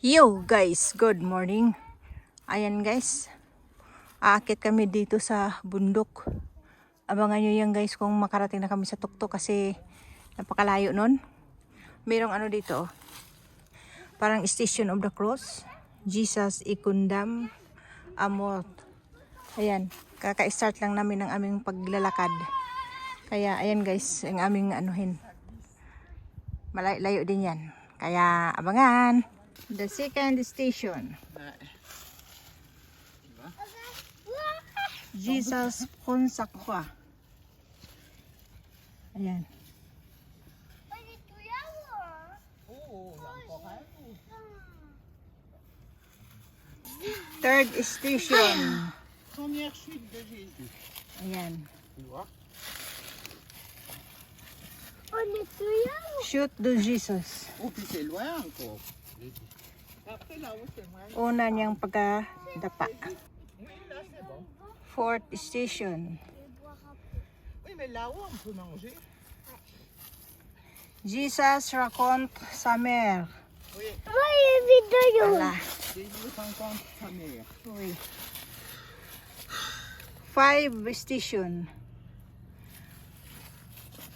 Yo guys, good morning. Ayan guys, aakit kami dito sa bundok. Abangan nyo yan guys kung makarating na kami sa tuktok kasi napakalayo nun. Merong ano dito, oh. parang Station of the Cross, Jesus Ikundam Amort. Ayan, kaka-start lang namin ng aming paglalakad. Kaya ayan guys, ang aming anuhin. Malayo din yan. Kaya abangan. The second station. Jesus Consacra. Ayan. Third station. Première chute de Jésus. Ayan. Shoot de Jesus. Oh, puis c'est loin encore. Una niyang pagkadapa. Fourth station. Oui, mais là-haut, on peut manger. Jesus raconte sa mère. Une vidéo. Wala. Jésus rencontre sa mère. Five station.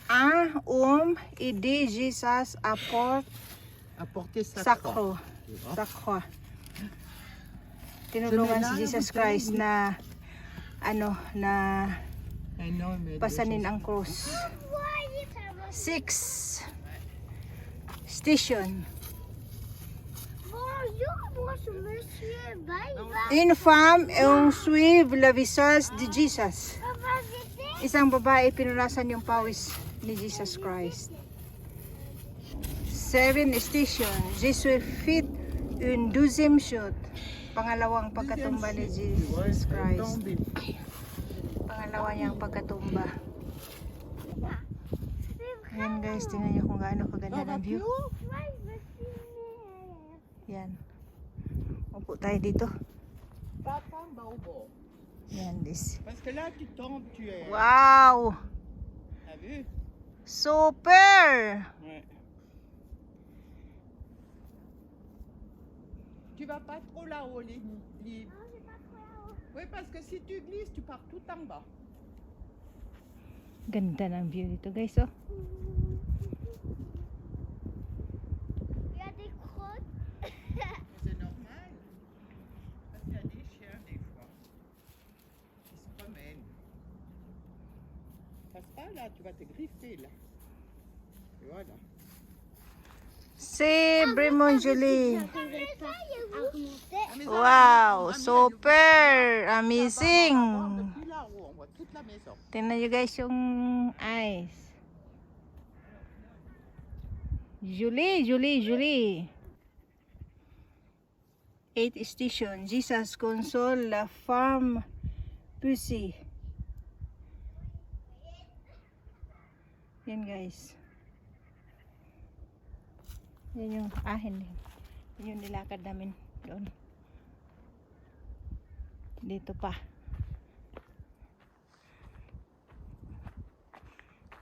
Un homme aidé Jesus apporte Apporter sa sa croix. Sa croix. Tinulungan si Jesus Christ na ano na Un pasanin ang cross. Six station. Femme on suive le visage de Jesus. Isang babae pinunasan yung pawis ni Jesus Christ. Seven station. Jesus fit une deuxième shot. Pangalawang pagkatumba ni Jesus Christ. Pangalawa niyang pagkatumba. Ayan guys, tingnan niyo kung gaano kaganda ng view. Yan. Upo tayo dito. Yan, this. Parce que là, tu vas pas trop là-haut, les, les- Oui, parce que si tu glisses, tu pars tout en bas. Ganda ng view dito guys, oh. Il y a des crottes. C'est normal. Parce qu'il y a des chiens, des fois, qui se promènent. Passe pas là, tu vas te griffer là. Et voilà. Mais ça, Wow! Super! Amazing! Tingnan nyo guys yung eyes. Julie, Julie, Julie. Eight station. Jesus console la femme pussy. Yan guys. Yan yung ahin. Yan yung nilakad namin doon. Dito pa.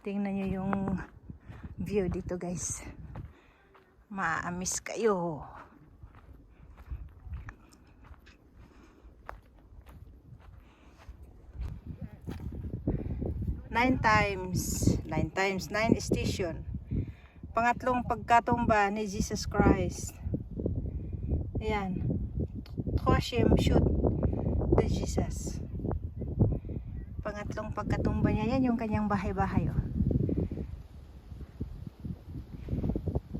Tingnan nyo yung view dito guys. Maamis kayo. Nine times. Nine times. Nine station. Pangatlong pagkatumba ni Jesus Christ. Ayan. Troisième shoot de Jesus. Pangatlong pagkatumba niya. Yan yung kanyang bahay-bahay. Oh.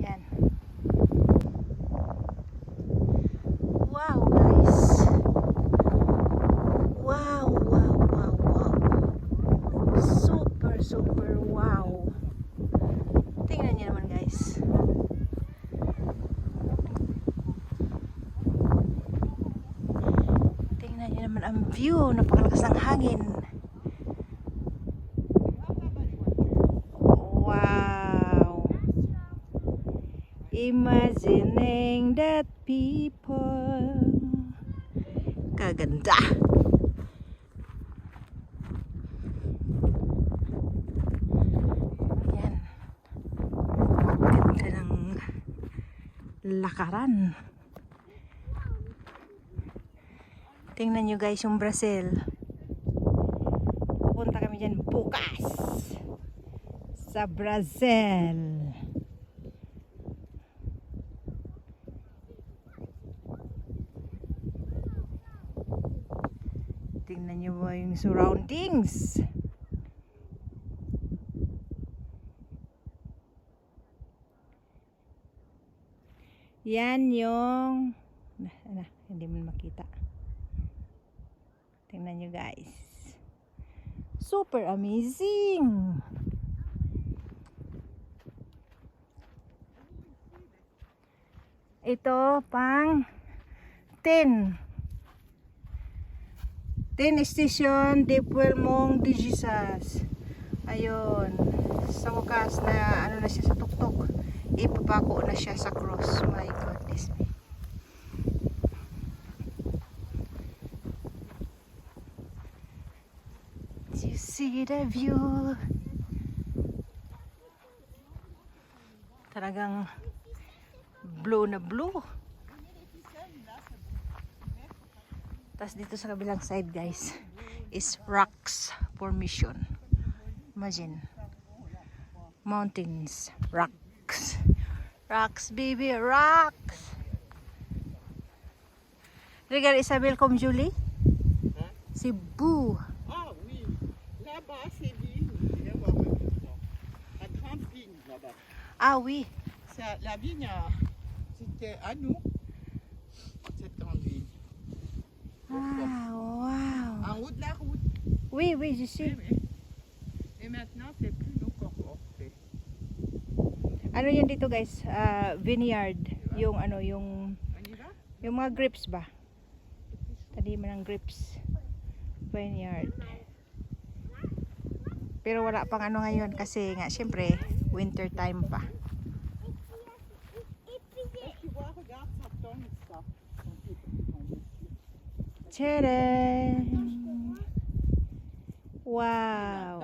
Yan. Wow, guys. Wow, wow, wow, wow. Super, super wow. Tingnan niyo naman, guys. Tingnan niyo naman ang view. Napakalakas ng hangin. Wow. Imagining that people. Kaganda. Yan. Ganda ng lakaran. Tingnan nyo guys yung Brazil. Pupunta kami dyan bukas. Sa Brazil. Tingnan nyo ba yung surroundings. Yan yung na, na, hindi mo makita. Tingnan nyo guys. Super amazing! Ito pang 10. 10 station Deepwell Mong Jesus. Ayun. Sa wakas na ano na siya sa tuktok. Ipapako na siya sa cross. My goodness me. Do you see the view? Talagang blue na blue. Tapos dito sa kabilang side guys is rocks formation. Imagine. Mountains. Rocks. Rocks baby. Rocks. Regarde Isabelle comme Julie. C'est beau. Ah oui, là-bas c'est vigne. Viens voir ma maison. La grande vigne là-bas. Ah oui. Ça, la vigne, c'était à nous, cette grande vigne. Ah, wow. En haut de la route. Oui, oui, je Oui, sais. oui. Et maintenant, c'est plus nous qu'on fait. Ano yun dito guys? Ah, vineyard. Yung ano, yung va yung mga grapes ba? Taniman ng grapes. Vineyard. Pero wala pang ano ngayon kasi nga syempre winter time pa. Maintenant, Wow!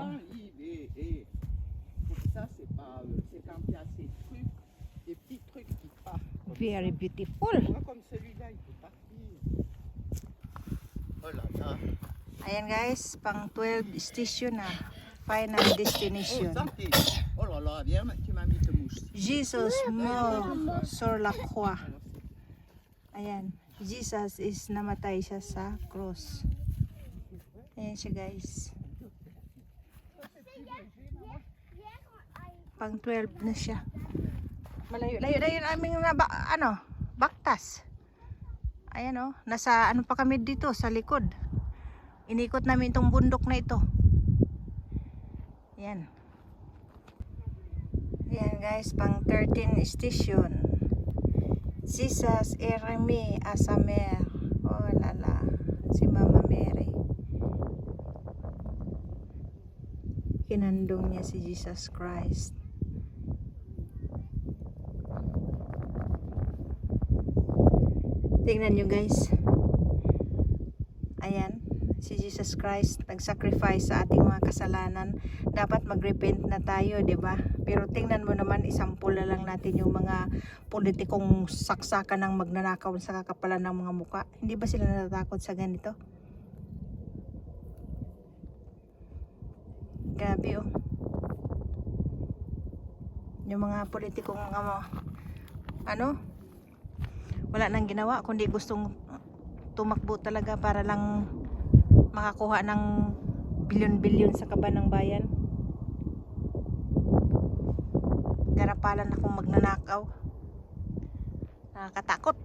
Very beautiful. Ayan guys, pang 12 station na. Final destination. Jesus mort sur la croix. Ayan. Jesus is namatay siya sa cross. Ayan siya guys. Pang 12 na siya. Malayo. Layo, layo na aming na, ba, ano, baktas. Ayan oh. Nasa ano pa kami dito sa likod. Inikot namin itong bundok na ito. Ayan. Ayan guys, pang 13 station. Jesus Eremi Asamer. Oh lala. Si Mama Mary. Kinandong niya si Jesus Christ. Tingnan nyo guys. Jesus Christ nag-sacrifice sa ating mga kasalanan. Dapat mag-repent na tayo, 'di ba? Pero tingnan mo naman, isampul na lang natin yung mga politikong saksakan ng magnanakaw sa kakapalan ng mga muka. Hindi ba sila natatakot sa ganito? Grabe oh. Yung mga politikong ano, ano, wala nang ginawa kundi gustong tumakbo talaga para lang makakuha ng bilyon-bilyon sa kaban ng bayan. Garapalan akong magnanakaw. Nakakatakot.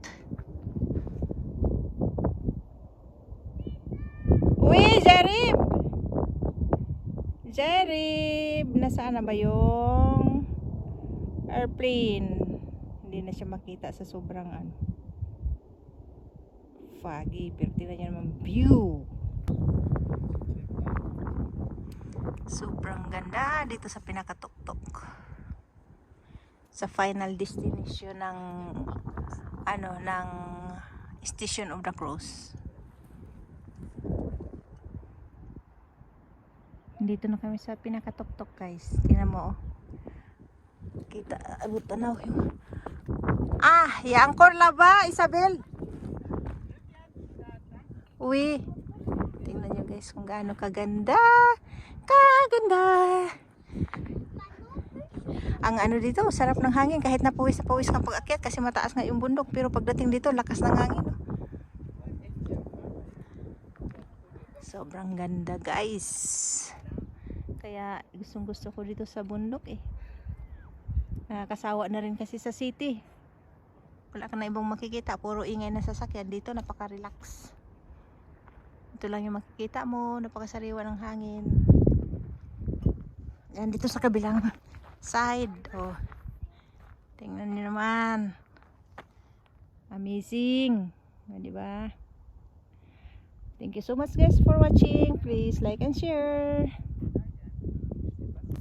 Uy, Jarib! Jarib! Nasaan na ba yung airplane? Hindi na siya makita sa sobrang ano. Foggy, pero tingnan niyo naman view. Sobrang ganda dito sa pinakatuktok. Sa final destination ng ano ng Station of the Cross. Dito na kami sa pinakatuktok guys. Tingnan mo oh. Kita abot tanaw yung Ah, ya angkor la ba, Isabel? Uwi. Tingnan nyo guys kung gaano kaganda. Kaganda. Ang ano dito, sarap ng hangin kahit napawis na pawis kang pag-akyat kasi mataas nga yung bundok. Pero pagdating dito, lakas ng hangin. Sobrang ganda guys. Kaya gustong gusto ko dito sa bundok eh. Nakakasawa na rin kasi sa city. Wala ka na ibang makikita. Puro ingay na sasakyan. Dito napaka-relax. Ito lang yung makikita mo. Napakasariwa ng hangin. Yan dito sa kabilang side. Oh. Tingnan niyo naman. Amazing. O, di ba? Thank you so much guys for watching. Please like and share.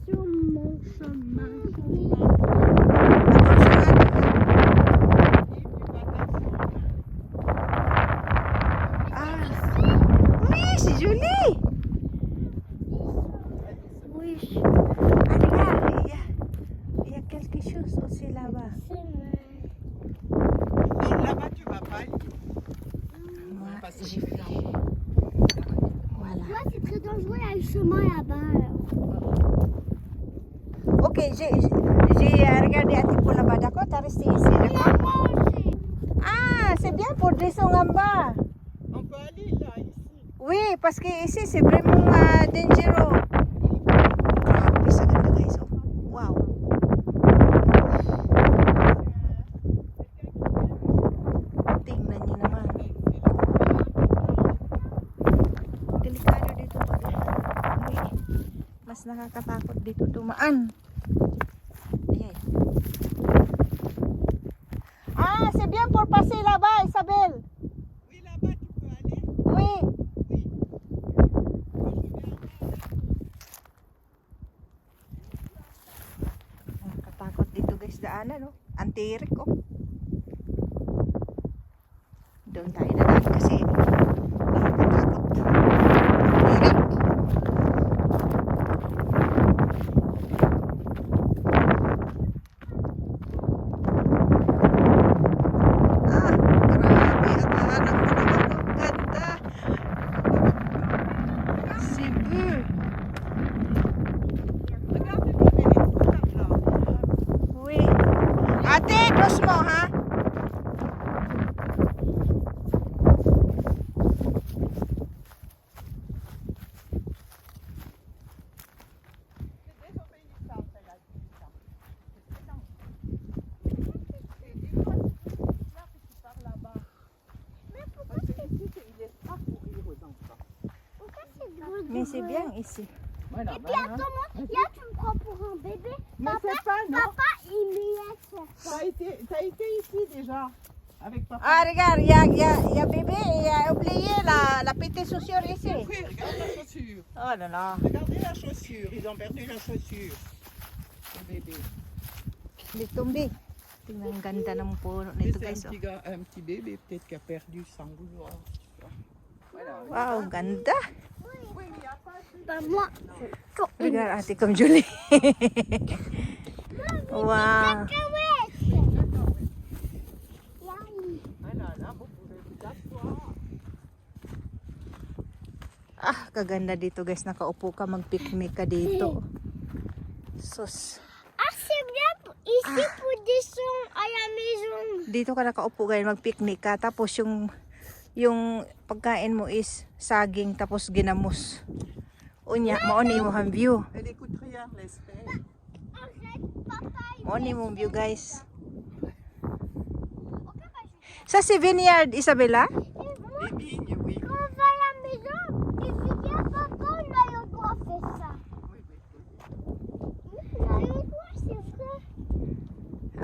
Sûrement, sûrement. Ah. Regardé un petit peu là-bas, d'accord T'as resté ici, d'accord Maman aussi. Ah, descendre en bas. On peut aller là, ici. Oui, que ici c'est vraiment uh, dangereux. Grabe sa ganda guys. Oh. Wow. Tingnan niyo naman. Delikado dito pag. Mas nakakatakot dito dumaan. Ayan. Ah, c'est bien pour passer là-bas, Isabelle. Oui, là-bas, tu peux aller. Oui. Oui. Nakakatakot daanan no. Antirik ko. C'est bien ici. Voilà, Et puis attends, moi, là, tu me prends pour un bébé. Mais Papa, pas, non. papa, il me laisse. T'as été, t'as été ici déjà, avec papa. Ah, regarde, il y a, il y, a, il y a bébé, il a oublié la, la petite chaussure ici. Oui, regarde la chaussure. Oh là là. Regardez la chaussure. Ils ont perdu la chaussure. Le bébé. Di tumbi. Tingnan ang ganda ng nito un petit, gars, un petit bébé peut-être qui a perdu sans vouloir. Voilà. Wow, ganda. Oui, il y a pas de- Bah, moi, Regarde ate comme Julie. wow. Ah, kaganda dito guys. Nakaupo ka, mag-picnic ka dito. Sus. Ah, bien pour- ici pour descendre à la maison. Dito ka nakaupo guys, mag-picnic ka. Tapos yung yung pagkain mo is saging tapos ginamos. Unya, mauni mo ang view. Mauni mo view guys. Sa si Vineyard, Isabella?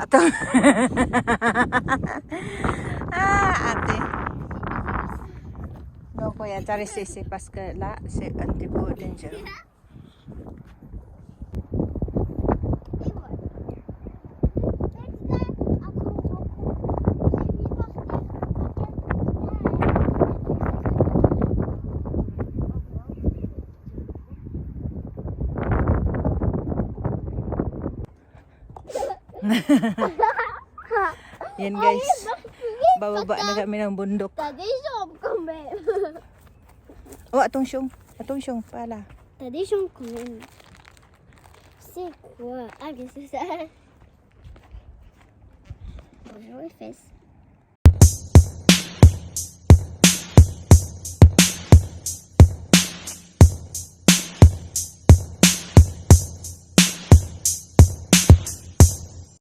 Et No, kuya, tari sisi parce que là, c'est un petit peu dangereux. Et voilà. Next time, après, on rencontre. J'ai mis par Yan guys, bababa na kami ng bundok. Oh, attention. Attention, pala. T'as des gens quand même. C'est quoi Ah, qu'est-ce que c'est ça Bonjour les.